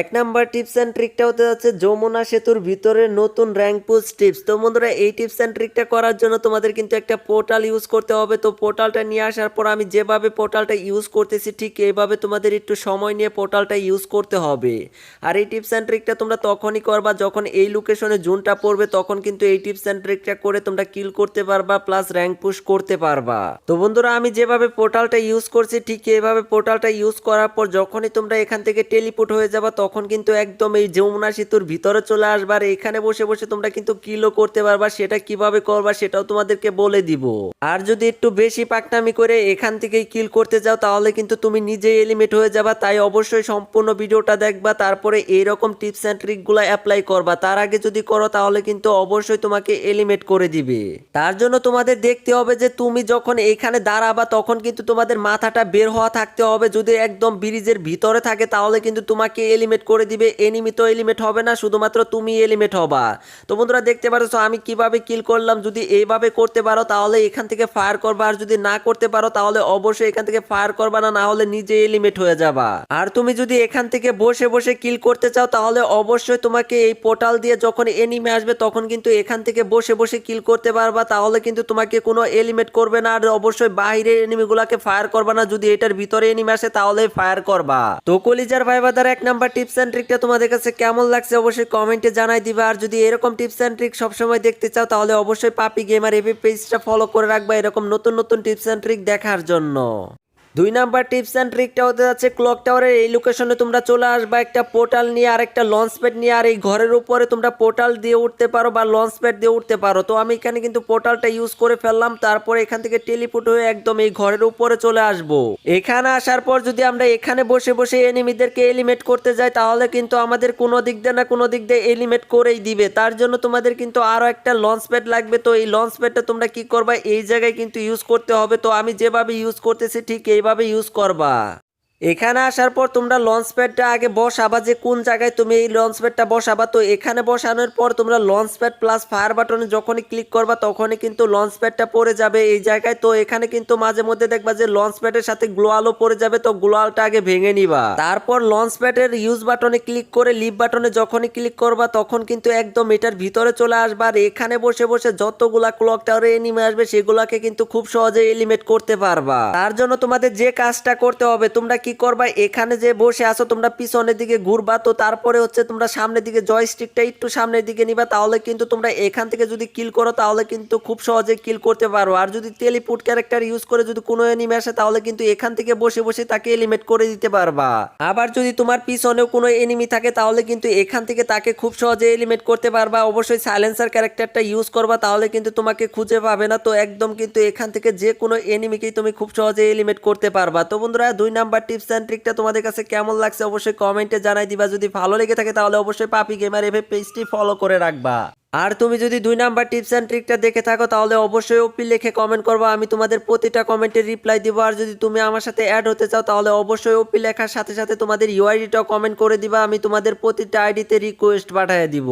এক number tips and ট্রিকটা হতে যাচ্ছে যমুনা সেতুর ভিতরে নতুন র্যাঙ্ক পুশ টিপস তো বন্ধুরা, এই টিপস অ্যান্ড ট্রিকটা করার জন্য তোমাদের কিন্তু একটা পোর্টাল ইউজ করতে হবে। তো পোর্টালটা নিয়ে আসার পর আমি যেভাবে পোর্টালটা ইউজ করতেছি, ঠিক এইভাবে তোমাদের একটু সময় নিয়ে পোর্টালটা ইউজ করতে হবে। আর এই টিপস অ্যান্ড ট্রিকটা তোমরা তখনই করবা যখন এই লোকেশনে জুনটা পড়বে, তখন কিন্তু এই টিপস অ্যান্ড ট্রিকটা করে তোমরা কিল করতে পারবা প্লাস র্যাঙ্ক পুশ করতে পারবা। তো বন্ধুরা, আমি যেভাবে পোর্টালটা ইউজ করছি, ঠিক এইভাবে পোর্টালটা ইউজ করার পর যখনই তোমরা এখান থেকে টেলিপোর্ট হয়ে যাবা তখন কিন্তু একদম এই যমুনা সেতুর ভিতরে চলে আসবা। আর এখানে বসে বসে তোমরা কিন্তু কিলও করতে পারবা, সেটা কীভাবে করবা সেটাও তোমাদেরকে বলে দিব। আর যদি একটু বেশি পাকনামি করে এখান থেকেই কিল করতে যাও, তাহলে কিন্তু তুমি নিজেই এলিমেট হয়ে যাবা। তাই অবশ্যই সম্পূর্ণ ভিডিওটা দেখবা, তারপরে এইরকম টিপস অ্যান্ড ট্রিকগুলো অ্যাপ্লাই করবা। তার আগে যদি করো, তাহলে কিন্তু অবশ্যই তোমাকে এলিমেট করে দিবে। তার জন্য তোমাদের দেখতে হবে যে তুমি যখন এখানে দাঁড়াবা, তখন কিন্তু তোমাদের মাথাটা বের হওয়া থাকতে হবে। যদি একদম ব্রিজের ভিতরে থাকে, তাহলে কিন্তু তোমাকে এলিমেট করে দিবে এনিমি তো এলিমেট হবে না, শুধুমাত্র তুমি এলিমেট হবা। তো বন্ধুরা দেখতে পারছ আমি কীভাবে কিল করলাম, যদি এইভাবে করতে পারো, তাহলে এখান থেকে ফায়ার করবা, আর যদি না করতে পারো, তাহলে অবশ্যই এখান থেকে ফায়ার করবা না না হলে নিজে এলিমেট হয়ে যাবা। আর তুমি যদি এখান থেকে বসে বসে কিল করতে চাও, তাহলে অবশ্যই তোমাকে এই পোর্টাল দিয়ে যখন এনিমি আসবে, তখন কিন্তু এখান থেকে বসে বসে কিল করতে পারবা, তাহলে কিন্তু তোমাকে কোনো এলিমেট করবে না, আর অবশ্যই বাইরের এনিমিগুলোকে ফায়ার করবা না, যদি এটার ভিতরে এনিমি আসে, তাহলে ফায়ার করবা। তো কলিজার ভাই বাদার এক নাম্বার টিপস অ্যান্ড ট্রিকটা তোমাদের কাছে কেমন লাগছে অবশ্যই কমেন্টে জানাই দিবা। আর যদি এরকম টিপস অ্যান্ড ট্রিক সবসময় দেখতে চাও, তাহলে অবশ্যই পাপি গেমার এপি পেজটা ফলো করে রাখবা এরকম নতুন নতুন টিপস অ্যান্ড ট্রিক দেখার জন্য। দুই নাম্বার টিপস অ্যান্ড ট্রিকটা হতে যাচ্ছে ক্লক টাওয়ারের এই লোকেশনে তোমরা চলে আসবা, একটা পোর্টাল নিয়ে আর একটা লঞ্চ প্যাড নিয়ে, আর এই ঘরের উপরে তোমরা পোর্টাল দিয়ে উঠতে পারো বা লঞ্চ প্যাড দিয়ে উঠতে পারো। তো আমি এখানে কিন্তু পোর্টালটা ইউজ করে ফেললাম, তারপরে এখান থেকে টেলিপোর্ট হয়ে একদম এই ঘরের উপরে চলে আসব। এখানে আসার পর যদি আমরা এখানে বসে বসে এনিমিদেরকে এলিমেট করতে যাই, তাহলে কিন্তু আমাদের কোনো দিক দিয়ে না কোনো দিক দিয়ে এলিমেট করেই দিবে। তার জন্য তোমাদের কিন্তু আরও একটা লঞ্চ প্যাড লাগবে। তো এই লঞ্চ প্যাডটা তোমরা কি করবা? এই জায়গায় কিন্তু ইউজ করতে হবে। তো আমি যেভাবে ইউজ করতেছি, ঠিক এইভাবে ইউজ করবা? এখানে আসার পর তোমরা লঞ্চ প্যাডটা আগে বসাবা যে কোন জায়গায় তুমি এই লঞ্চ প্যাডটা বসাবা। তো এখানে বসানোর পর তোমরা লঞ্চ প্যাড প্লাস ফায়ার বাটনে যখনই ক্লিক করবা তখনই কিন্তু লঞ্চ প্যাডটা পড়ে যাবে এই জায়গায়। তো এখানে কিন্তু মাঝে মধ্যে দেখবা যে লঞ্চ প্যাডের সাথে গ্লো আলো পড়ে যাবে, তো গ্লো আলোটা আগে ভেঙে নিবা। তারপর লঞ্চ প্যাডের ইউজ বাটনে ক্লিক করে লিভ বাটনে যখনই ক্লিক করবা তখন কিন্তু একদম এটার ভিতরে চলে আসবা। আর এখানে বসে বসে যতগুলা ক্লক টাওয়ারে এনিমে আসবে সেগুলাকে কিন্তু খুব সহজে এলিমেট করতে পারবা। তার জন্য তোমাদের যে কাজটা করতে হবে, তোমরা কি করবা, এখানে যে বসে আছো, তোমরা পিছনের দিকে ঘুরবা, তো তারপরে হচ্ছে তোমরা সামনের দিকে জয়স্টিকটা একটু সামনের দিকে নিবা, তাহলে কিন্তু তোমরা এখান থেকে যদি কিল করো, তাহলে কিন্তু খুব সহজে কিল করতে পারো। আর যদি টেলিপুট ক্যারেক্টার ইউজ করে যদি কোনো এনিমে আসে, তাহলে কিন্তু এখান থেকে বসে বসে তাকে এলিমেট করে দিতে পারবা। আবার যদি তোমার পিছনেও কোনো এনিমি থাকে, তাহলে কিন্তু এখান থেকে তাকে খুব সহজে এলিমেট করতে পারবা। অবশ্যই সাইলেন্সার ক্যারেক্টারটা ইউজ করবা, তাহলে কিন্তু তোমাকে খুঁজে পাবে না, তো একদম কিন্তু এখান থেকে যে কোনো এনিমিকেই তুমি খুব সহজে এলিমেট করতে পারবা। তো বন্ধুরা, দুই নাম্বার টিপস অ্যান্ড ট্রিকটা তোমাদের কাছে কেমন লাগছে অবশ্যই কমেন্টে জানাই দিবা। যদি ভালো লেগে থাকে তাহলে অবশ্যই পাপি গেমার এভে পেজটি ফলো করে রাখবা। আর তুমি যদি দুই নাম্বার টিপস অ্যান্ড ট্রিকটা দেখে থাকো তাহলে অবশ্যই ওপি লিখে কমেন্ট করবা, আমি তোমাদের প্রতিটা কমেন্টে রিপ্লাই দিব। আর যদি তুমি আমার সাথে অ্যাড হতে চাও তাহলে অবশ্যই ওপি লেখার সাথে সাথে তোমাদের ইউআইডিটাও কমেন্ট করে দিবা, আমি তোমাদের প্রতিটা আইডিতে রিকোয়েস্ট পাঠিয়ে দিব।